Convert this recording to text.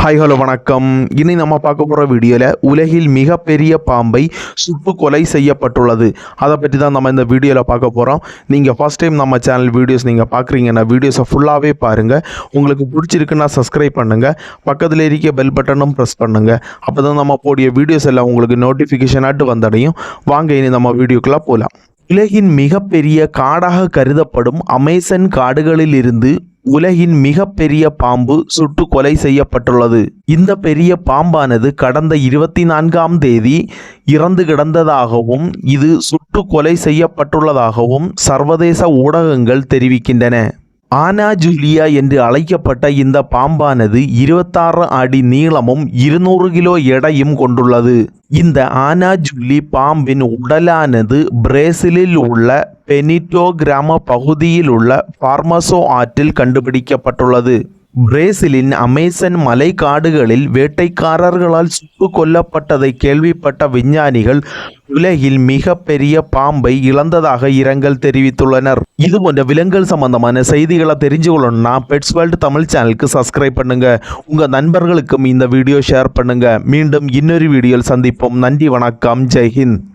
Hi hello வணக்கம். இனி நம்ம பார்க்க போகிற வீடியோவில் உலகில் மிகப்பெரிய பாம்பை சுப்பு கொலை செய்யப்பட்டுள்ளது. அதை பற்றி தான் நம்ம இந்த வீடியோவில் பார்க்க போகிறோம் நீங்கள் ஃபஸ்ட் டைம் நம்ம சேனல் வீடியோஸ் நீங்கள் பார்க்குறீங்கன்னா வீடியோஸை ஃபுல்லாகவே பாருங்கள் உங்களுக்கு பிடிச்சிருக்குன்னா சப்ஸ்கிரைப் பண்ணுங்கள் பக்கத்தில் இருக்க பெல் பட்டனும் ப்ரெஸ் பண்ணுங்கள் அப்போ தான் நம்ம போடிய வீடியோஸ் எல்லாம் உங்களுக்கு நோட்டிஃபிகேஷனாட்டு வந்தடையும். வாங்க இனி நம்ம வீடியோக்குள்ளே போகலாம் உலகின் மிகப்பெரிய காடாக கருதப்படும் அமேசன் காடுகளிலிருந்து உலகின் மிகப்பெரிய பாம்பு சுட்டு கொலை செய்யப்பட்டுள்ளது. இந்த பெரிய பாம்பானது கடந்த இருபத்தி நான்காம் தேதி இறந்து கிடந்ததாகவும் இது சுட்டு கொலை செய்யப்பட்டுள்ளதாகவும் சர்வதேச ஊடகங்கள் தெரிவிக்கின்றன. ஆனா ஜூலியா என்று அழைக்கப்பட்ட இந்த பாம்பானது இருபத்தாறு அடி நீளமும் இருநூறு கிலோ எடையும் கொண்டுள்ளது. இந்த ஆனா ஜூலி பாம்பின் உடலானது பிரேசிலில் உள்ள பெனிட்டோ கிராம பகுதியில் உள்ள பார்மசோ ஆற்றில் கண்டுபிடிக்கப்பட்டுள்ளது. பிரேசிலின் அமேசன் மலைக்காடுகளில் வேட்டைக்காரர்களால் சுட்டுக் கொல்லப்பட்டதை கேள்விப்பட்ட விஞ்ஞானிகள் உலகில் மிக பெரிய பாம்பை இழந்ததாக இரங்கல் தெரிவித்துள்ளனர். இது போன்ற விலங்குகள் சம்பந்தமான செய்திகளை தெரிஞ்சு கொள்ளணும்னா பெட்ஸ் வேர்ல்டு தமிழ் சேனலுக்கு சப்ஸ்கிரைப் பண்ணுங்க. உங்க நண்பர்களுக்கும் இந்த வீடியோ ஷேர் பண்ணுங்க. மீண்டும் இன்னொரு வீடியோவில் சந்திப்போம். நன்றி வணக்கம். ஜெய்ஹிந்த்